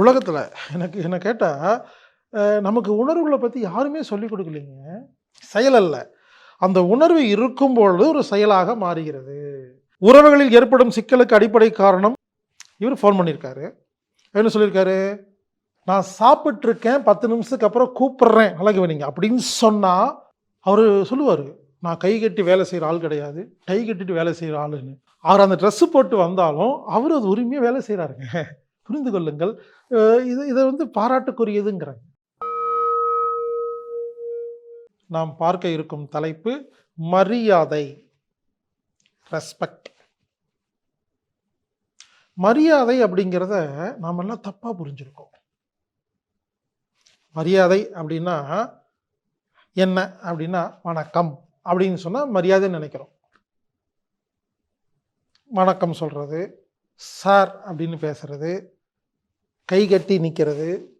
உலகத்தில் எனக்கு என்னை கேட்டால் நமக்கு உணர்வுகளை பற்றி யாருமே சொல்லிக் கொடுக்கலைங்க. செயல் அல்ல. அந்த உணர்வு இருக்கும் பொழுது ஒரு செயலாக மாறுகிறது. உறவுகளில் ஏற்படும் சிக்கலுக்கு அடிப்படை காரணம் இவர் ஃபோன் பண்ணியிருக்காரு என்ன சொல்லியிருக்காரு நான் சாப்பிட்ருக்கேன் பத்து நிமிஷத்துக்கு அப்புறம் கூப்பிட்றேன் அழகு வேணிங்க அப்படின்னு சொன்னால் அவர் சொல்லுவார் நான் கை கட்டி வேலை செய்கிற ஆள் கிடையாது. டை கட்டிட்டு வேலை செய்கிற ஆளுன்னு. அவர் அந்த ட்ரெஸ்ஸு போட்டு வந்தாலும் அவர் அது உரிமையாக வேலை செய்கிறாருங்க புரிந்து கொள்ளுங்கள். இது இதை வந்து பாராட்டுக்குரியதுங்கிறாங்க. நாம் பார்க்க இருக்கும் தலைப்பு மரியாதை ரெஸ்பெக்ட் மரியாதை அப்படிங்கிறத நாம் எல்லாம் தப்பாக புரிஞ்சிருக்கோம். மரியாதை அப்படின்னா என்ன? அப்படின்னா வணக்கம். அப்படின்னு சொன்னால் மரியாதைன்னு நினைக்கிறோம். வணக்கம் சொல்கிறது சார் அப்படின்னு பேசுறது கை கட்டி நிற்கிறது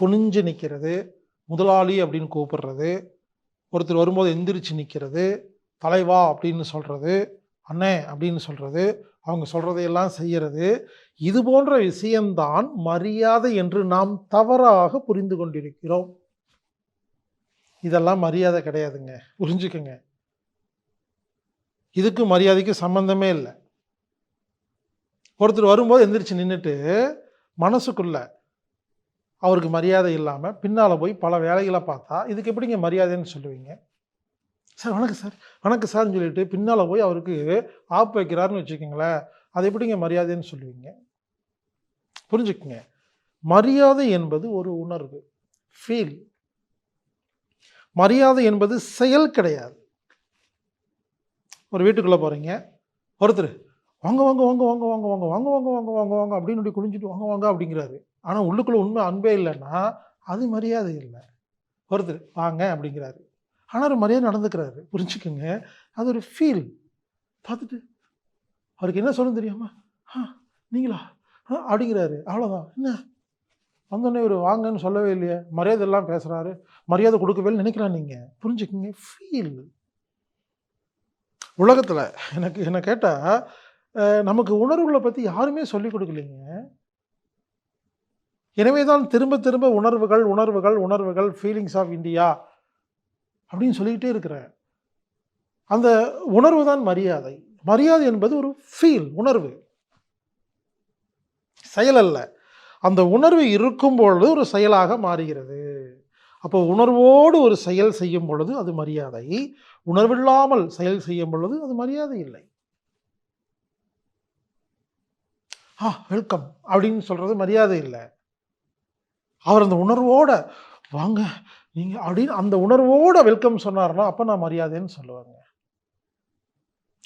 குனிஞ்சு நிற்கிறது முதலாளி அப்படின்னு கூப்பிடுறது ஒருத்தர் வரும்போது எந்திரிச்சு நிற்கிறது தலைவா அப்படின்னு சொல்கிறது அண்ணே அப்படின்னு சொல்கிறது அவங்க சொல்கிறதையெல்லாம் செய்கிறது இது போன்ற விஷயம்தான் மரியாதை என்று நாம் தவறாக புரிந்து கொண்டிருக்கிறோம். இதெல்லாம் மரியாதை கிடையாதுங்க. புரிஞ்சுக்கங்க. இதுக்கு மரியாதைக்கு சம்மந்தமே இல்லை. ஒருத்தர் வரும்போது எந்திரிச்சு நின்றுட்டு மனசுக்குள்ள அவருக்கு மரியாதை இல்லாமல் பின்னால் போய் பல வேலைகளை பார்த்தா இதுக்கு எப்படிங்க மரியாதைன்னு சொல்லுவீங்க? சார் வணக்கம் சார். வணக்கம் சார்னு சொல்லிட்டு பின்னால் போய் அவருக்கு ஆப் வைக்கிறாருன்னு வச்சுக்கோங்களேன். அது எப்படிங்க மரியாதைன்னு சொல்லுவீங்க? புரிஞ்சுக்குங்க. மரியாதை என்பது ஒரு உணர்வு ஃபீல் மரியாதை என்பது செயல் கிடையாது. ஒரு வீட்டுக்குள்ளே போகிறீங்க ஒருத்தர் வாங்க வாங்க வாங்க வாங்க வாங்க வாங்க வாங்க வாங்க வாங்க வாங்க வாங்க அப்படின்னு இப்படி வாங்க வாங்க அப்படிங்கிறாரு ஆனால் உள்ளுக்குள்ளே உண்மை அன்பே இல்லைன்னா அது மரியாதை இல்லை ஒருத்தர் வாங்க அப்படிங்கிறாரு ஆனால் ஒரு மரியாதை நடந்துக்கிறாரு புரிஞ்சுக்கோங்க அது ஒரு ஃபீல் பார்த்துட்டு அவருக்கு என்ன சொல்லணும் தெரியாமா ஆ நீங்களா ஆ அப்படிங்கிறாரு அவ்வளோதான் என்ன வந்தோடனே ஒரு வாங்கன்னு சொல்லவே இல்லையே மரியாதை எல்லாம் பேசுகிறாரு மரியாதை கொடுக்கவே இல்லைன்னு நினைக்கலாம் நீங்கள் புரிஞ்சுக்கோங்க ஃபீல் உலகத்தில் எனக்கு என்னை கேட்டால் நமக்கு உணர்வுகளை பற்றி யாருமே சொல்லிக் கொடுக்கலைங்க. எனவே தான் திரும்ப திரும்ப உணர்வுகள் உணர்வுகள் உணர்வுகள் ஃபீலிங்ஸ் ஆஃப் இந்தியா அப்படின்னு சொல்லிக்கிட்டே இருக்கிறேன். அந்த உணர்வு தான் மரியாதை. மரியாதை என்பது ஒரு ஃபீல் உணர்வு. செயல் அல்ல. அந்த உணர்வு இருக்கும் பொழுது ஒரு செயலாக மாறுகிறது. அப்போ உணர்வோடு ஒரு செயல் செய்யும் பொழுது அது மரியாதை. உணர்வில்லாமல் செயல் செய்யும் பொழுது அது மரியாதை இல்லை. ஆ வெல்கம் அப்படின்னு சொல்கிறது மரியாதை இல்லை. அவர் அந்த உணர்வோட வாங்க நீங்கள் அப்படின்னு அந்த உணர்வோட வெல்கம் சொன்னார்னா அப்போ நான் மரியாதைன்னு சொல்லுவாங்க.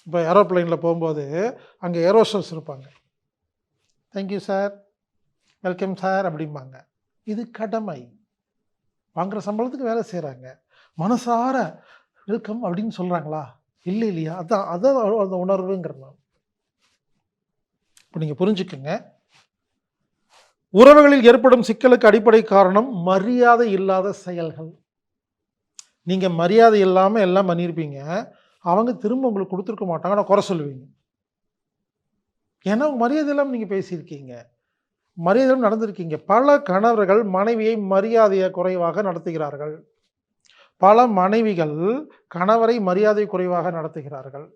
இப்போ ஏரோப்ளைனில் போகும்போது அங்கே ஏரோஸ்டர்ஸ் இருப்பாங்க. தேங்க்யூ சார் வெல்கம் சார் அப்படிம்பாங்க. இது கடமை. வாங்குகிற சம்பளத்துக்கு வேலை செய்கிறாங்க மனசார வெல்கம் அப்படின்னு சொல்கிறாங்களா இல்லை இல்லையா அதான் அதான் அந்த உணர்வுங்கிறலாம் இப்போ நீங்கள் புரிஞ்சுக்கங்க. உறவுகளில் ஏற்படும் சிக்கலுக்கு அடிப்படை காரணம் மரியாதை இல்லாத செயல்கள். நீங்கள் மரியாதை இல்லாமல் எல்லாம் பண்ணியிருப்பீங்க அவங்க திரும்ப உங்களுக்கு கொடுத்துருக்க மாட்டாங்க. ஆனால் குறை சொல்லுவீங்க. ஏன்னா மரியாதை இல்லாமல் நீங்கள் பேசியிருக்கீங்க. மரியாதை நடந்திருக்கீங்க. பல கணவர்கள் மனைவியை மரியாதையை குறைவாக நடத்துகிறார்கள். பல மனைவிகள் கணவரை மரியாதை குறைவாக நடத்துகிறார்கள்.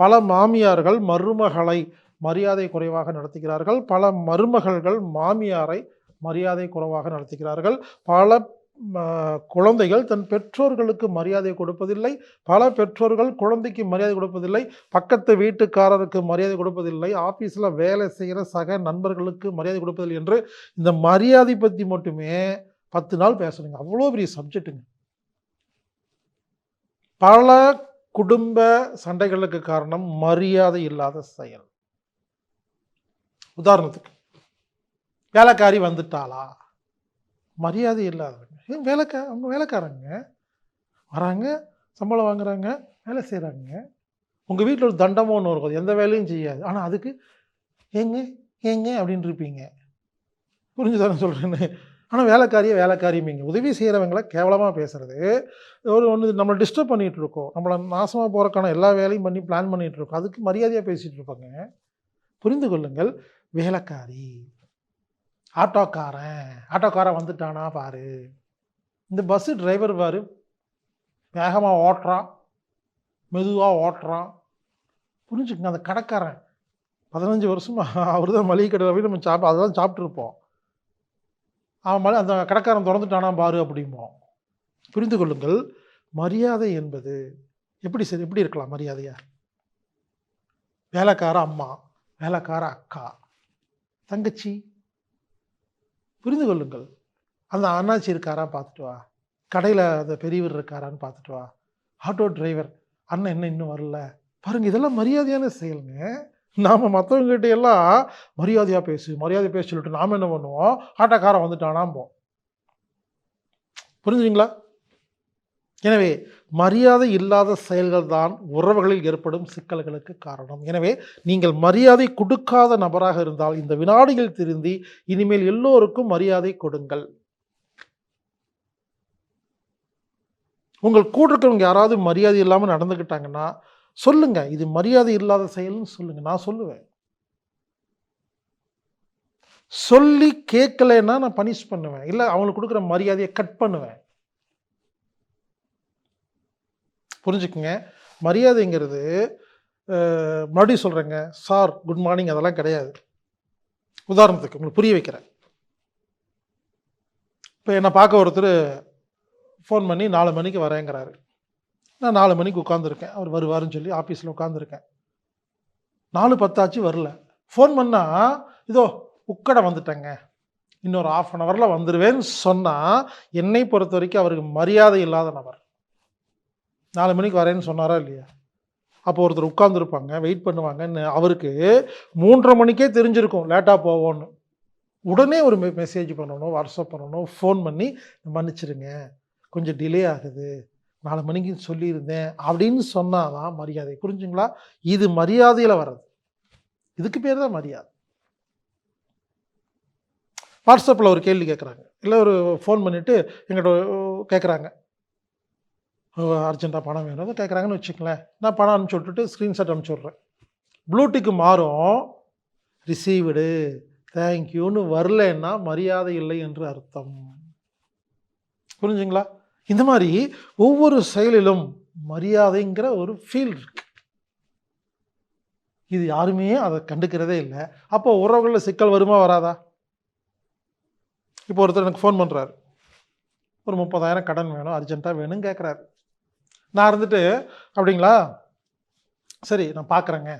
பல மாமியார்கள் மருமகளை மரியாதை குறைவாக நடத்துகிறார்கள். பல மருமகள்கள் மாமியாரை மரியாதை குறைவாக நடத்துகிறார்கள். பல குழந்தைகள் தன் பெற்றோர்களுக்கு மரியாதை கொடுப்பதில்லை. பல பெற்றோர்கள் குழந்தைக்கு மரியாதை கொடுப்பதில்லை. பக்கத்து வீட்டுக்காரருக்கு மரியாதை கொடுப்பதில்லை. ஆஃபீஸில் வேலை செய்கிற சக நண்பர்களுக்கு மரியாதை கொடுப்பதில்லை என்று இந்த மரியாதை பற்றி மட்டுமே பத்து நாள் பேசணுங்க அவ்வளோ பெரிய சப்ஜெக்ட்டுங்க. பல குடும்ப சண்டைகளுக்கு காரணம் மரியாதை இல்லாத செயல். உதாரணத்துக்கு வேலைக்காரி வந்துட்டாளா? மரியாதை இல்லாதவங்க ஏன் வேலைக்கா அவங்க வேலைக்காரங்க? வராங்க சம்பளம் வாங்குறாங்க வேலை செய்கிறாங்க உங்கள் வீட்டில் ஒரு தண்டமோ ஒன்று இருக்கும் அது எந்த வேலையும் செய்யாது. ஆனால் அதுக்கு ஏங்க ஏங்க அப்படின்னு இருப்பீங்க. புரிஞ்சுதானே சொல்கிறேன்னு ஆனால் வேலைக்காரியே வேலைக்காரியுமீங்க. உதவி செய்கிறவங்கள கேவலமாக பேசுகிறது ஒரு ஒன்று நம்மளை டிஸ்டர்ப் பண்ணிகிட்டு இருக்கோம். நம்மளை நாசமாக போகிறக்கான எல்லா வேலையும் பண்ணி பிளான் பண்ணிகிட்டு இருக்கோம். அதுக்கு மரியாதையாக பேசிகிட்டு இருப்பாங்க. புரிந்து கொள்ளுங்கள். வேலைக்காரி ஆட்டோக்காரன் ஆட்டோக்காரன் வந்துட்டானா பாரு. இந்த பஸ்ஸு டிரைவர் பாரு வேகமாக ஓட்டுறான் மெதுவாக ஓட்டுறான். புரிஞ்சுக்கங்க அந்த கடைக்காரன் பதினஞ்சு வருஷமாக அவர் தான் மளிகை கடையில் போய் நம்ம சாப்பிட அதெல்லாம் சாப்பிட்ருப்போம் அவன் மலை அந்த கடைக்காரன் திறந்துட்டானா பாரு அப்படிம்போம். புரிந்து கொள்ளுங்கள் மரியாதை என்பது எப்படி சரி எப்படி இருக்கலாம் மரியாதையா? வேலைக்கார அம்மா வேலைக்கார அக்கா. தங்கச்சி புரிந்து கொள்ளுங்கள். அந்த அண்ணாச்சி இருக்காரா பார்த்துட்டு வா. கடையில் அந்த பெரியவர் இருக்காரான்னு பார்த்துட்டு வா. ஆட்டோ டிரைவர் அண்ணன் என்ன இன்னும் வரல. பாருங்க இதெல்லாம் மரியாதையான செயலுங்க. நாம் மற்றவங்ககிட்ட எல்லாம் மரியாதையாக பேசு மரியாதை பேச சொல்லிட்டு நாம் என்ன பண்ணுவோம்? ஆட்டோக்காரன் வந்துட்டானாம்போம் புரிஞ்சுங்களா எனவே மரியாதை இல்லாத செயல்கள் தான் உறவுகளில் ஏற்படும் சிக்கல்களுக்கு காரணம். எனவே நீங்கள் மரியாதை கொடுக்காத நபராக இருந்தால் இந்த வினாடிகள் திருந்தி இனிமேல் எல்லோருக்கும் மரியாதை கொடுங்கள். உங்கள் கூட இருக்கிறவங்க யாராவது மரியாதை இல்லாமல் நடந்துக்கிட்டாங்கன்னா சொல்லுங்க இது மரியாதை இல்லாத செயல்னு சொல்லுங்க நான் சொல்லுவேன். சொல்லி கேட்கலைன்னா நான் பனிஷ் பண்ணுவேன். இல்லை அவங்களுக்கு கொடுக்குற மரியாதையை கட் பண்ணுவேன். புரிஞ்சுக்குங்க. மரியாதைங்கிறது மறுபடியும் சொல்கிறேங்க சார் குட் மார்னிங் அதெல்லாம் கிடையாது. உதாரணத்துக்கு உங்களுக்கு புரிய வைக்கிறேன். இப்போ என்னை பார்க்க ஒருத்தர் ஃபோன் பண்ணி நாலு மணிக்கு வரேங்கிறாரு. நான் நாலு மணிக்கு உட்காந்துருக்கேன் அவர் வருவாருன்னு சொல்லி ஆஃபீஸில் உட்காந்துருக்கேன் நாலு பத்தாச்சு வரல. ஃபோன் பண்ணால் இதோ உக்கடை வந்துட்டேங்க. இன்னொரு ஆஃப் அன் ஹவரில் வந்துடுவேன்னு சொன்னால் என்னை பொறுத்த வரைக்கும் அவருக்கு மரியாதை இல்லாத நபர். நாலு மணிக்கு வரேன்னு சொன்னாரா இல்லையா? அப்போ ஒருத்தர் உட்காந்துருப்பாங்க வெயிட் பண்ணுவாங்கன்னு அவருக்கு மூன்றரை மணிக்கே தெரிஞ்சிருக்கும் லேட்டாக போவோன்னு உடனே ஒரு மெசேஜ் பண்ணணும் வாட்ஸ்அப் பண்ணணும் ஃபோன் பண்ணி மன்னிச்சிடுங்க கொஞ்சம் டிலே ஆகுது. நாலு மணிக்கு சொல்லியிருந்தேன் அப்படின்னு சொன்னாதான் மரியாதை. புரிஞ்சுங்களா? இது மரியாதையில் வர்றது. இதுக்கு பேர் தான் மரியாதை. வாட்ஸ்அப்பில் ஒரு கேள்வி கேட்குறாங்க. இல்லை ஒரு ஃபோன் பண்ணிவிட்டு எங்கள்கிட்ட கேட்குறாங்க. அர்ஜென்ட்டாக பணம் வேணும். அதை கேட்குறாங்கன்னு வச்சுக்கங்களேன். நான் பணம் அனுப்பிச்சி விட்டுட்டு ஸ்க்ரீன்ஷாட் அனுப்பிச்சி விட்றேன். ப்ளூடிக்கு மாறும். ரிசீவ்டு தேங்க்யூன்னு வரலன்னா மரியாதை இல்லை என்று அர்த்தம். புரிஞ்சுங்களா? இந்த மாதிரி ஒவ்வொரு செயலிலும் மரியாதைங்கிற ஒரு ஃபீல் இருக்கு. இது யாருமே அதை கண்டுக்கிறதே இல்லை. அப்போ உறவுகளில் சிக்கல் வருமா வராதா? இப்போ ஒருத்தர் எனக்கு ஃபோன் பண்ணுறாரு ஒரு முப்பதாயிரம் கடன் வேணும் அர்ஜென்ட்டாக வேணும்னு கேட்குறாரு நான் இருந்துட்டு அப்படிங்களா? சரி நான் பார்க்குறேங்க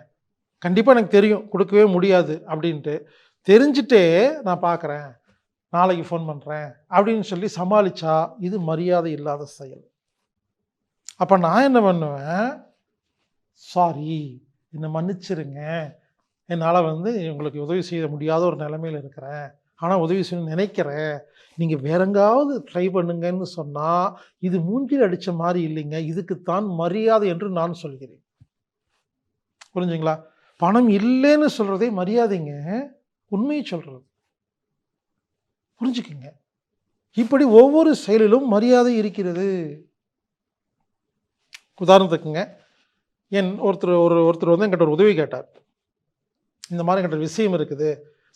கண்டிப்பாக எனக்கு தெரியும். கொடுக்கவே முடியாது. அப்படின்ட்டு தெரிஞ்சுட்டே நான் பார்க்குறேன் நாளைக்கு ஃபோன் பண்ணுறேன் அப்படின்னு சொல்லி சமாளித்தா இது மரியாதை இல்லாத செயல். அப்போ நான் என்ன பண்ணுவேன்? சாரி என்னை மன்னிச்சிருங்க. என்னால் வந்து உங்களுக்கு உதவி செய்ய முடியாத ஒரு நிலைமையில் இருக்கிறேன். ஆனால் உதவி செய்யணும்னு நினைக்கிறேன். நீங்கள் வேற எங்காவது ட்ரை பண்ணுங்கன்னு சொன்னால் இது மூஞ்சில் அடித்த மாதிரி இல்லைங்க. இதுக்குத்தான் மரியாதை என்று நான் சொல்கிறேன். புரிஞ்சுங்களா? பணம் இல்லைன்னு சொல்கிறதே மரியாதைங்க. உண்மையை சொல்கிறது புரிஞ்சுக்குங்க. இப்படி ஒவ்வொரு செயலிலும் மரியாதை இருக்கிறது. உதாரணத்துக்குங்க என் ஒருத்தர் ஒரு ஒருத்தர் வந்து என்கிட்ட ஒரு உதவி கேட்டார். இந்த மாதிரி என்கிட்ட விஷயம் இருக்குது.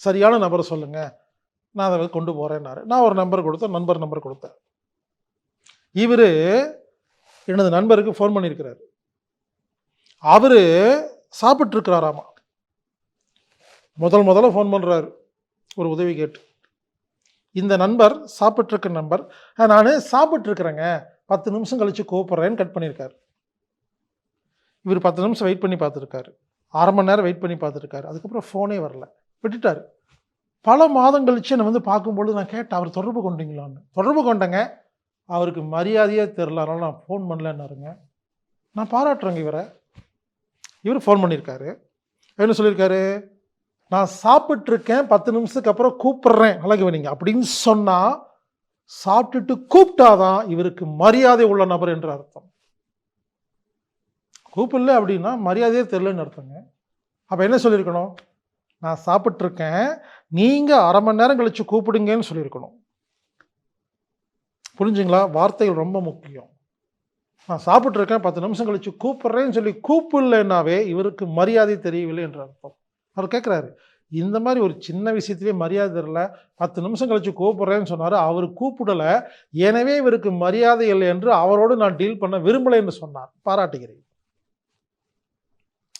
சரியான நபரை சொல்லுங்கள் நான் அதை கொண்டு போகிறேன்னாரு நான் ஒரு நம்பர் கொடுத்தேன் நண்பர் நம்பர் கொடுத்தேன். இவர் எனது நண்பருக்கு ஃபோன் பண்ணியிருக்கிறார். அவர் சாப்பிட்ருக்கிறாராமா முதல் முதல்ல ஃபோன் பண்ணுறாரு ஒரு உதவி கேட்டு. இந்த நண்பர் சாப்பிட்ருக்க நம்பர் நான் சாப்பிட்ருக்குறேங்க பத்து நிமிஷம் கழித்து கூப்பிட்றேன்னு கட் பண்ணியிருக்காரு. இவர் பத்து நிமிஷம் வெயிட் பண்ணி பார்த்துருக்காரு. அரை மணி நேரம் வெயிட் பண்ணி பார்த்துருக்காரு. அதுக்கப்புறம் ஃபோனே வரல. விட்டுட்டார். பல மாதம் கழிச்சு என்னை வந்து பார்க்கும்பொழுது நான் கேட்டேன் அவர் தொடர்பு கொண்டீங்களான்னு? தொடர்பு கொண்டேங்க. அவருக்கு மரியாதையே தெரில அதனால் நான் ஃபோன் பண்ணலன்னாருங்க. நான் பாராட்டுறேங்க இவரை. இவர் ஃபோன் பண்ணியிருக்காரு. என்ன சொல்லியிருக்காரு? நான் சாப்பிட்ருக்கேன் பத்து நிமிஷத்துக்கு அப்புறம் கூப்பிட்றேன். அழகு நீங்க. அப்படின்னு சொன்னால் சாப்பிட்டுட்டு கூப்பிட்டாதான் இவருக்கு மரியாதை உள்ள நபர் என்று அர்த்தம். கூப்பிடல அப்படின்னா மரியாதையே தெரிலன்னு அர்த்தங்க. அப்போ என்ன சொல்லியிருக்கணும்? நான் சாப்பிட்ருக்கேன் நீங்கள் அரை மணி நேரம் கழித்து கூப்பிடுங்கன்னு சொல்லியிருக்கணும். புரிஞ்சுங்களா? வார்த்தைகள் ரொம்ப முக்கியம். நான் சாப்பிட்ருக்கேன் பத்து நிமிஷம் கழித்து கூப்பிட்றேன்னு சொல்லி கூப்பிடலைன்னாவே இவருக்கு மரியாதை தெரியவில்லை என்ற அர்த்தம். அவர் கேட்குறாரு இந்த மாதிரி ஒரு சின்ன விஷயத்திலே மரியாதை தெரில பத்து நிமிஷம் கழித்து கூப்பிட்றேன்னு சொன்னார் அவர் கூப்பிடலை. எனவே இவருக்கு மரியாதை இல்லை என்று அவரோடு நான் டீல் பண்ண விரும்பலை என்று சொன்னார். பாராட்டுகிறேன்.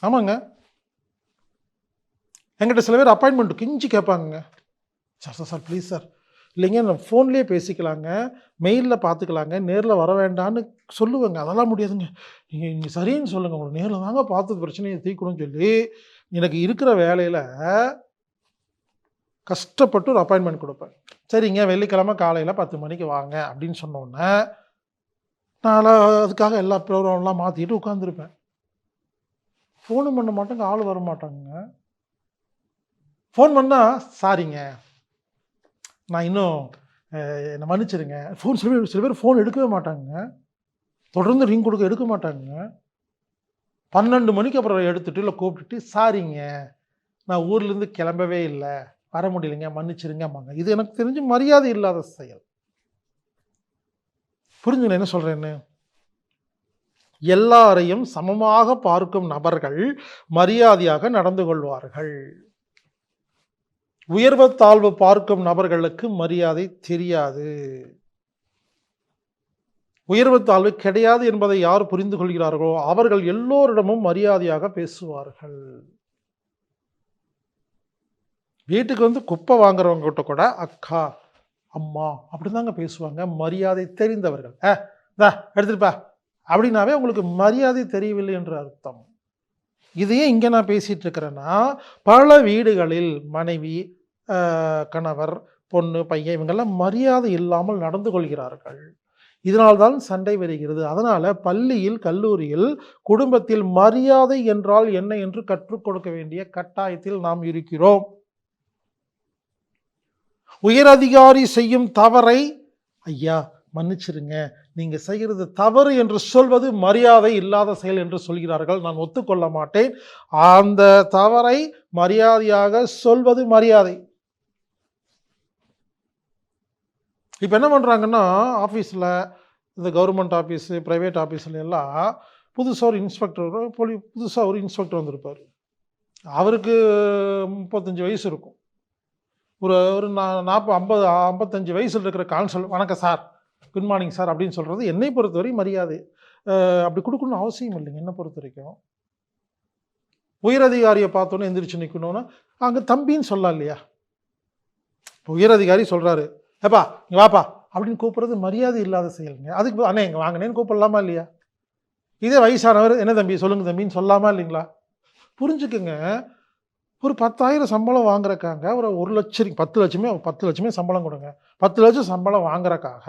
ஆமாங்க. என்கிட்ட சில பேர் அப்பாயின்மெண்ட் கிஞ்சி கேட்பாங்க sir sir sir please sir இல்லைங்க நான் ஃபோன்லேயே பேசிக்கலாங்க. மெயிலில் பார்த்துக்கலாங்க. நேரில் வர வேண்டான்னு சொல்லுவேங்க. அதெல்லாம் முடியாதுங்க. நீங்கள் நீங்கள் சரின்னு சொல்லுங்கள் உங்களுக்கு நேரில் தாங்க பார்த்து பிரச்சனையை தீர்க்கணும்னு சொல்லி எனக்கு இருக்கிற வேலையில் கஷ்டப்பட்டு ஒரு அப்பாயின்மெண்ட் கொடுப்பேன். சரிங்க வெள்ளிக்கிழமை காலையில் பத்து மணிக்கு வாங்க அப்படின்னு சொன்னோன்னே நான் அதுக்காக எல்லா ப்ரோக்ராம்லாம் மாற்றிட்டு உட்காந்துருப்பேன் ஃபோனும் பண்ண மாட்டேங்க. ஆள் வர மாட்டாங்க ஃபோன் பண்ணால் சாரிங்க நான் இன்னும் என்னை மன்னிச்சிருங்க. ஃபோன் சில பேர் சில பேர் ஃபோன் எடுக்கவே மாட்டாங்க. தொடர்ந்து ரிங் கொடுக்க எடுக்க மாட்டாங்க. பன்னெண்டு மணிக்கு அப்புறம் எடுத்துட்டு இல்லை கூப்பிட்டுட்டு சாரிங்க நான் ஊர்லேருந்து கிளம்பவே இல்லை. வர முடியலைங்க. மன்னிச்சிருங்கம்மாங்க இது எனக்கு தெரிஞ்சு மரியாதை இல்லாத செயல். புரிஞ்சுங்க என்ன சொல்கிறேன்னு எல்லாரையும் சமமாக பார்க்கும் நபர்கள் மரியாதையாக நடந்து கொள்வார்கள். உயர்வு தாழ்வு பார்க்கும் நபர்களுக்கு மரியாதை தெரியாது. உயர்வு தாழ்வு கிடையாது என்பதை யார் புரிந்து கொள்கிறார்களோ அவர்கள் எல்லோரிடமும் மரியாதையாக பேசுவார்கள். வீட்டுக்கு வந்து குப்பை வாங்குறவங்க கிட்ட கூட அக்கா அம்மா அப்படிதாங்க பேசுவாங்க. மரியாதை தெரிந்தவர்கள். ஏ தா எடுத்துட்டுப்பா அப்படின்னாவே உங்களுக்கு மரியாதை தெரியவில்லை என்று அர்த்தம். இதையே இங்கே நான் பேசிகிட்டு இருக்கிறேன்னா பல வீடுகளில் மனைவி கணவர் பொண்ணு பையன் இவங்கெல்லாம் மரியாதை இல்லாமல் நடந்து கொள்கிறார்கள். இதனால்தான் சண்டை வருகிறது. அதனால் பள்ளியில் கல்லூரியில் குடும்பத்தில் மரியாதை என்றால் என்ன என்று கற்றுக் கொடுக்க வேண்டிய கட்டாயத்தில் நாம் இருக்கிறோம். உயரதிகாரி செய்யும் தவறை ஐயா மன்னிச்சிருங்க. நீங்க செய்கிறது தவறு என்று சொல்வது மரியாதை இல்லாத செயல் என்று சொல்கிறார்கள். நான் ஒத்துக்கொள்ள மாட்டேன். அந்த தவறை மரியாதையாக சொல்வது மரியாதை. இப்போ என்ன பண்ணுறாங்கன்னா ஆஃபீஸில் இந்த கவர்மெண்ட் ஆஃபீஸு ப்ரைவேட் ஆஃபீஸில் எல்லாம் புதுசாக ஒரு இன்ஸ்பெக்டர் போலி புதுசாக ஒரு இன்ஸ்பெக்டர் வந்திருப்பார். அவருக்கு முப்பத்தஞ்சு வயசு இருக்கும். ஒரு ஒரு நா நாற்பது ஐம்பது ஐம்பத்தஞ்சு வயசில் இருக்கிற கான்சல் வணக்கம் சார் குட் மார்னிங் சார் அப்படின்னு சொல்கிறது என்னை பொறுத்தவரை மரியாதை. அப்படி கொடுக்கணும்னு அவசியம் இல்லைங்க. என்னை பொறுத்த வரைக்கும். உயரதிகாரியை பார்த்தோன்னே எந்திரிச்சு நிற்கணும்னா அங்கே தம்பின்னு சொல்லலாம் இல்லையா? இப்போ உயரதிகாரி சொல்கிறாரு ஏப்பா இங்கே வாப்பா அப்படின்னு கூப்பிட்றது மரியாதை இல்லாத செயலுங்க. அதுக்கு அண்ணே இங்கே வாங்கினேன்னு கூப்பிடலாமா இல்லையா? இதே வயசானவர் என்ன தம்பி சொல்லுங்க தம்பின்னு சொல்லாமா இல்லைங்களா? புரிஞ்சுக்குங்க. ஒரு பத்தாயிரம் சம்பளம் வாங்குறக்காங்க ஒரு ஒரு லட்சம் பத்து லட்சமே பத்து லட்சமே சம்பளம் கொடுங்க. பத்து லட்சம் சம்பளம் வாங்குறக்காக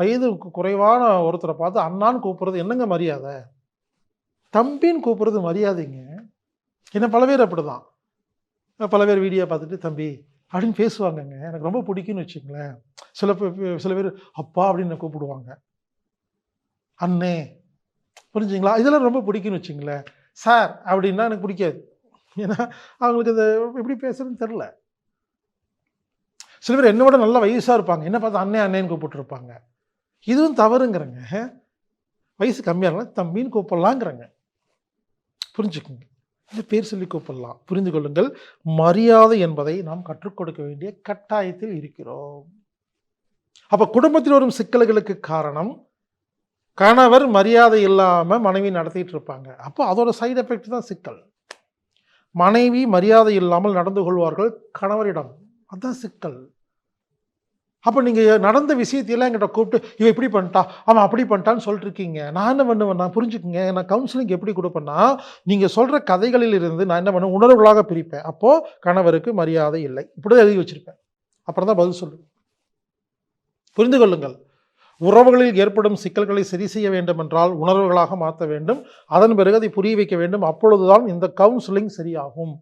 வயது குறைவான ஒருத்தரை பார்த்து அண்ணான்னு கூப்பிட்றது என்னங்க மரியாதை? தம்பின்னு கூப்பிட்றது மரியாதைங்க. என்ன பல பேர் அப்படிதான். பல பேர் வீடியோ பார்த்துட்டு தம்பி அப்படின்னு பேசுவாங்கங்க. எனக்கு ரொம்ப பிடிக்கும்னு வச்சுங்களேன் சில பேர் சில பேர் அப்பா அப்படின்னு கூப்பிடுவாங்க. அண்ணே புரிஞ்சுங்களா? இதெல்லாம் ரொம்ப பிடிக்கும்னு வச்சுங்களேன் சார் அப்படின்னா எனக்கு பிடிக்காது. ஏன்னா அவங்களுக்கு அதை எப்படி பேசுறதுன்னு தெரில சில பேர் என்னோட விட நல்ல வயசாக இருப்பாங்க. என்ன பார்த்தா அண்ணே அண்ணேன்னு கூப்பிட்டுருப்பாங்க. இதுவும் தவறுங்கிறங்க. வயசு கம்மியாக இருந்தால் தம்பின்னு கூப்பிடலாங்கிறங்க. புரிஞ்சுக்குங்க. இந்த பேர் சொல்லி கூப்பிடலாம். புரிந்து கொள்ளுங்கள். மரியாதை என்பதை நாம் கற்றுக் கொடுக்க வேண்டிய கட்டாயத்தில் இருக்கிறோம். அப்போ குடும்பத்தில் வரும் சிக்கல்களுக்கு காரணம் கணவர் மரியாதை இல்லாமல் மனைவி நடத்திட்டு இருப்பாங்க. அப்போ அதோட சைடு எஃபெக்ட் தான் சிக்கல். மனைவி மரியாதை இல்லாமல் நடந்து கொள்வார்கள் கணவரிடம். அதுதான் சிக்கல். அப்போ நீங்கள் நடந்த விஷயத்தையெல்லாம் எங்கிட்ட கூப்பிட்டு இவன் இப்படி பண்ணிட்டா அவன் அப்படி பண்ணிட்டான்னு சொல்லிட்டு இருக்கீங்க நான் என்ன பண்ணுவேன்? நான் புரிஞ்சுக்குங்க. நான் கவுன்சிலிங் எப்படி கொடுப்பேன்னா நீங்கள் சொல்கிற கதைகளில் இருந்து நான் என்ன பண்ணுவேன்? உணர்வுகளாக பிரிப்பேன். அப்போது கணவருக்கு மரியாதை இல்லை. இப்படி எழுதி வச்சுருப்பேன். அப்புறம் தான் பதில் சொல்லுவேன். புரிந்து கொள்ளுங்கள். உறவுகளில் ஏற்படும் சிக்கல்களை சரி செய்ய வேண்டும் என்றால் உணர்வுகளாக மாற்ற வேண்டும். அதன் பிறகு அதை புரிய வைக்க வேண்டும். அப்பொழுதுதான் இந்த கவுன்சிலிங் சரியாகும்.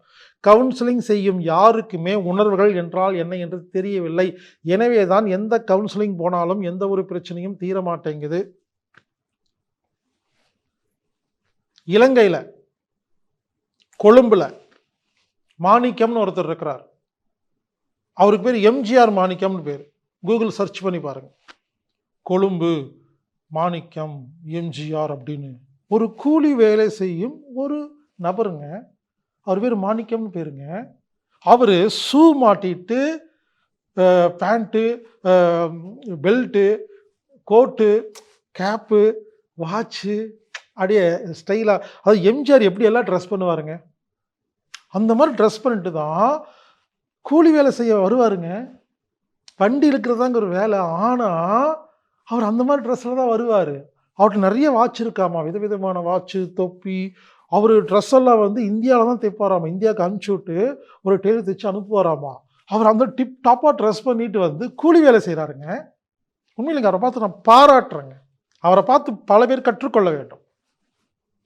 கவுன்சிலிங் செய்யும் யாருக்குமே உணர்வுகள் என்றால் என்ன என்று தெரியவில்லை. எனவே தான் எந்த கவுன்சிலிங் போனாலும் எந்த ஒரு பிரச்சனையும் தீர மாட்டேங்குது இலங்கையில் கொழும்பில் மாணிக்கம்னு ஒருத்தர் இருக்கிறார். அவருக்கு பேர் எம்ஜிஆர் மாணிக்கம்னு பேர். கூகுள் சர்ச் பண்ணி பாருங்கள் கொழும்பு மாணிக்கம் எம்ஜிஆர் அப்படின்னு. ஒரு கூலி வேலை செய்யும் ஒரு நபருங்க. அவர் பேர் மாணிக்கம்னு பேருங்க. அவர் ஷூ மாட்டிட்டு pant belt coat cap watch அப்படியே ஸ்டைலாக அது எம்ஜிஆர் எப்படி எல்லாம் ட்ரெஸ் பண்ணுவாருங்க? அந்த மாதிரி ட்ரெஸ் பண்ணிட்டு தான் கூலி வேலை செய்ய வருவாருங்க. வண்டி இழுக்கிறதாங்க ஒரு வேலை. ஆனால் அவர் அந்த மாதிரி ட்ரெஸ்ஸில் தான் வருவார். அவர்கிட்ட நிறைய வாட்ச் இருக்காமா? விதவிதமான வாட்ச்சு தொப்பி அவர் ட்ரெஸ் எல்லாம் வந்து இந்தியாவில் தான் தைப்பாராமா? இந்தியாவுக்கு அனுப்பிச்சி விட்டு ஒரு டெய்லர் தைச்சு அனுப்புவாராமா? அவர் அந்த டிப் டாப்பாக ட்ரெஸ் பண்ணிட்டு வந்து கூலி வேலை செய்கிறாருங்க உண்மையிலங்க அவரை பார்த்து நான் பாராட்டுறேங்க. அவரை பார்த்து பல பேர் கற்றுக்கொள்ள வேண்டும்.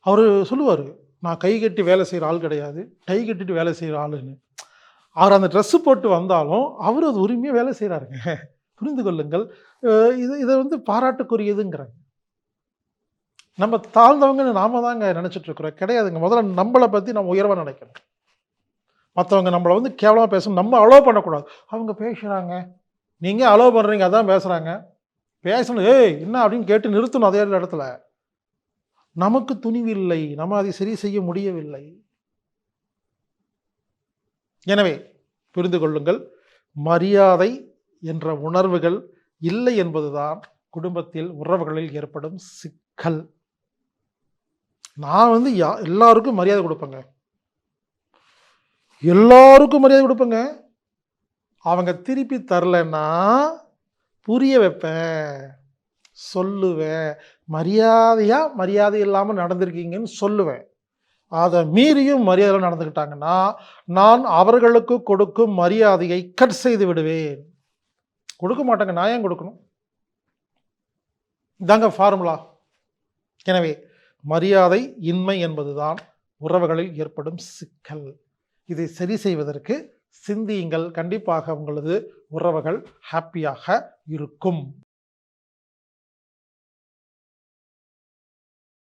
அவர் சொல்லுவார் நான் கை கட்டி வேலை செய்கிற ஆள் கிடையாது. கை கட்டிட்டு வேலை செய்கிற ஆளுன்னு. அவர் அந்த ட்ரெஸ்ஸு போட்டு வந்தாலும் அவர் அது உரிமையாக வேலை செய்கிறாருங்க புரிந்து கொள்ளுங்கள். இது இதை வந்து பாராட்டுக்குரியதுங்கிறாங்க. நம்ம தாழ்ந்தவங்கன்னு நாம தாங்க நினச்சிட்டு இருக்கிறோம். கிடையாதுங்க. முதல்ல நம்மளை பற்றி நம்ம உயர்வாக நினைக்கணும். மற்றவங்க நம்மளை வந்து கேவலமாக பேசணும் நம்ம அலோவ் பண்ணக்கூடாது. அவங்க பேசுகிறாங்க நீங்கள் அலோவ் பண்ணுறீங்க அதான் பேசுகிறாங்க பேசணும் ஏய் என்ன? அப்படின்னு கேட்டு நிறுத்தணும் அதே இடத்துல. நமக்கு துணிவில்லை. நம்ம அதை சரி செய்ய முடியவில்லை. எனவே புரிந்து கொள்ளுங்கள். மரியாதை என்ற உணர்வுகள் இல்லை என்பதுதான் குடும்பத்தில் உறவுகளில் ஏற்படும் சிக்கல். நான் வந்து யா எல்லாருக்கும் மரியாதை கொடுப்பேங்க. எல்லாருக்கும் மரியாதை கொடுப்பேங்க. அவங்க திருப்பி தரலைன்னா புரிய வைப்பேன். சொல்லுவேன். மரியாதையாக மரியாதை இல்லாமல் நடந்திருக்கீங்கன்னு சொல்லுவேன். அதை மீறியும் மரியாதை நடந்துக்கிட்டாங்கன்னா நான் அவர்களுக்கு கொடுக்கும் மரியாதையை கட் செய்து விடுவேன். கொடுக்க மாட்டேங்க. நான் ஏன் கொடுக்கணும்? இதாங்க ஃபார்முலா எனவே மரியாதை இன்மை என்பதுதான் உறவுகளில் ஏற்படும் சிக்கல். இதை சரி செய்வதற்கு சிந்தியுங்கள். கண்டிப்பாக உங்களது உறவுகள் ஹாப்பியாக இருக்கும்.